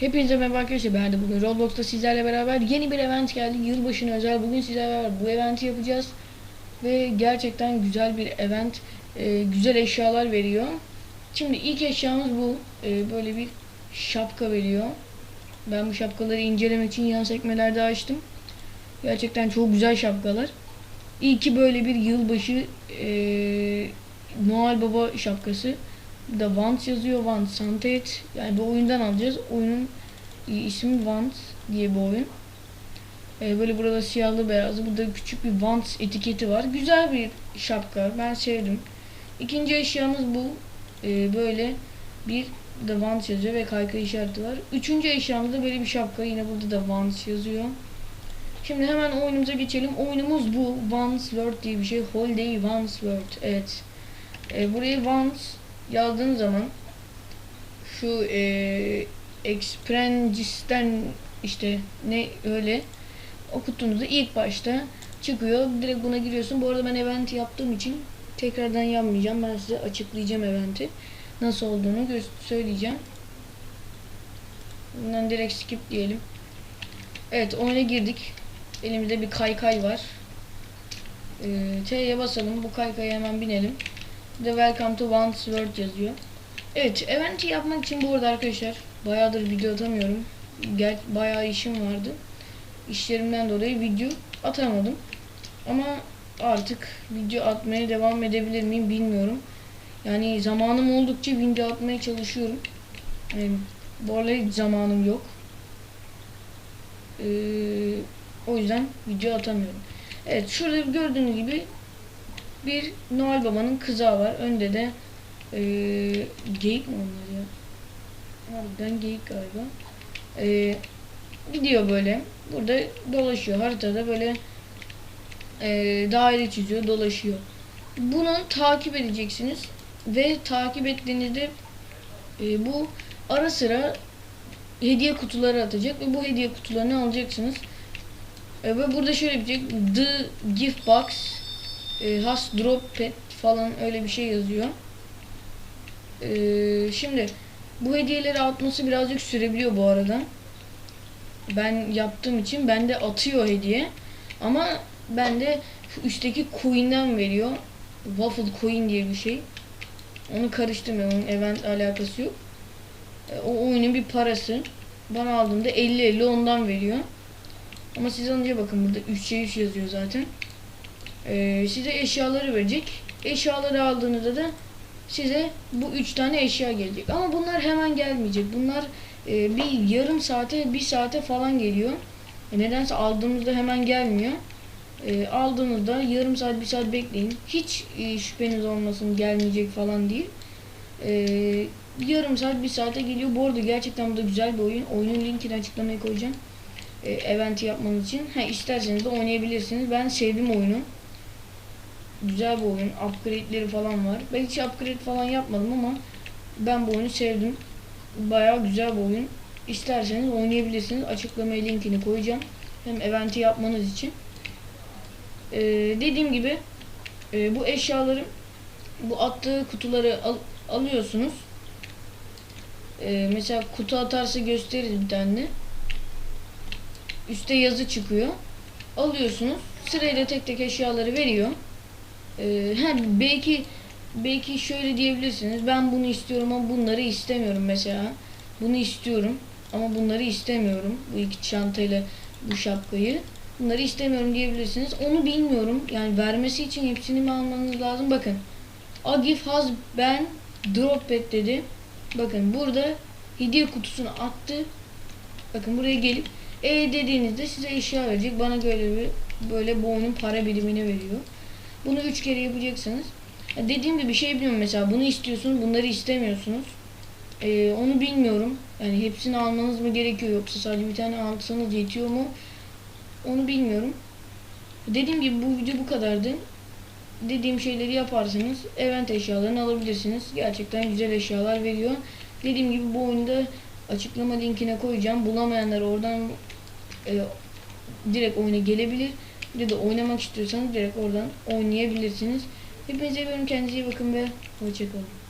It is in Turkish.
Hepinize merhaba arkadaşlar ben de bugün Roblox'ta sizlerle beraber yeni bir event geldi. Yılbaşına özel bugün sizlerle bu eventi yapacağız. Ve gerçekten güzel bir event Ee, güzel eşyalar veriyor. Şimdi ilk eşyamız bu. Ee, böyle bir şapka veriyor. Ben bu şapkaları incelemek için yan sekmelerde açtım. Gerçekten çok güzel şapkalar. İyi ki böyle bir yılbaşı ee, Noel Baba şapkası da Vans yazıyor. Vans Santet. Yani bu oyundan alacağız. Oyunun e, ismi Vans diye bir oyun. E, böyle burada siyahlı beyazlı. Burada küçük bir Vans etiketi var. Güzel bir şapka. Ben sevdim. İkinci eşyamız bu. E, böyle bir de Vans yazıyor ve kaykay işareti var. Üçüncü eşyamız da böyle bir şapka. Yine burada da Vans yazıyor. Şimdi hemen oyunumuza geçelim. Oyunumuz bu. Vans World diye bir şey. Holiday Vans World. Evet. E, buraya Vans yazdığın zaman şu e, Exprengis'ten işte ne öyle okuttuğunuzda ilk başta çıkıyor. Direkt buna giriyorsun. Bu arada ben event yaptığım için tekrardan yapmayacağım. Ben size açıklayacağım eventi. Nasıl olduğunu söyleyeceğim. Bundan direkt skip diyelim. Evet oyuna girdik. Elimizde bir kaykay var. Ee, T'ye basalım. Bu kaykaya hemen binelim. De Welcome to One World yazıyor. Evet, eventi yapmak için bu arada arkadaşlar bayağıdır video atamıyorum. Gel bayağı işim vardı. İşlerimden dolayı video atamadım. Ama artık video atmaya devam edebilir miyim bilmiyorum. Yani zamanım oldukça video atmaya çalışıyorum. Yani bu aralar hiç zamanım yok. Ee, o yüzden video atamıyorum. Evet, şurada gördüğünüz gibi bir Noel Baba'nın kızağı var. Önde de eee geyik mi onlar ya? Harbiden geyik galiba. Eee gidiyor böyle. Burada dolaşıyor. Haritada böyle eee daire çiziyor, dolaşıyor. Bunu takip edeceksiniz ve takip ettiğinizde eee, bu ara sıra hediye kutuları atacak ve bu hediye kutularını alacaksınız. E, ve burada şöyle bir şey, The Gift Box e, has drop pet falan öyle bir şey yazıyor. E, şimdi bu hediyeleri atması birazcık sürebiliyor bu arada. Ben yaptığım için bende atıyor hediye. Ama bende üstteki coin'den veriyor. Waffle coin diye bir şey. Onu karıştırmıyorum. Onun event alakası yok. E, o oyunun bir parası. Bana aldığımda 50-50 ondan veriyor. Ama siz alınca bakın burada 3'e 3 yazıyor zaten. Ee, size eşyaları verecek. Eşyaları aldığınızda da size bu üç tane eşya gelecek. Ama bunlar hemen gelmeyecek. Bunlar e, bir yarım saate, bir saate falan geliyor. E, nedense aldığımızda hemen gelmiyor. E, aldığınızda yarım saat, bir saat bekleyin. Hiç e, şüpheniz olmasın gelmeyecek falan değil. E, yarım saat, bir saate geliyor. Bu arada gerçekten bu da güzel bir oyun. Oyunun linkini açıklamaya koyacağım. E, eventi yapmanız için. Ha, isterseniz de oynayabilirsiniz. Ben sevdim oyunu güzel bir oyun. Upgrade'leri falan var. Ben hiç upgrade falan yapmadım ama ben bu oyunu sevdim. Bayağı güzel bir oyun. İsterseniz oynayabilirsiniz. Açıklamaya linkini koyacağım. Hem eventi yapmanız için. Ee, dediğim gibi e, bu eşyaları bu attığı kutuları al- alıyorsunuz. Ee, mesela kutu atarsa gösteririz bir tane. Üste yazı çıkıyor. Alıyorsunuz. Sırayla tek tek eşyaları veriyor. Ee, he, belki belki şöyle diyebilirsiniz. Ben bunu istiyorum ama bunları istemiyorum mesela. Bunu istiyorum ama bunları istemiyorum. Bu iki çantayla bu şapkayı. Bunları istemiyorum diyebilirsiniz. Onu bilmiyorum. Yani vermesi için hepsini mi almanız lazım? Bakın. Agif has ben drop dedi. Bakın burada hediye kutusunu attı. Bakın buraya gelip e dediğinizde size eşya verecek. Bana göre bir böyle bu para birimine veriyor. Bunu üç kere yapacaksınız. Ya dediğim gibi bir şey bilmiyorum mesela bunu istiyorsunuz bunları istemiyorsunuz. Ee, onu bilmiyorum. Yani hepsini almanız mı gerekiyor yoksa sadece bir tane alsanız yetiyor mu? Onu bilmiyorum. Dediğim gibi bu video bu kadardı. Dediğim şeyleri yaparsanız event eşyalarını alabilirsiniz. Gerçekten güzel eşyalar veriyor. Dediğim gibi bu oyunda açıklama linkine koyacağım. Bulamayanlar oradan e, direkt oyuna gelebilir. Bir de oynamak istiyorsanız direkt oradan oynayabilirsiniz. Hepinize seviyorum. Kendinize iyi bakın ve hoşçakalın.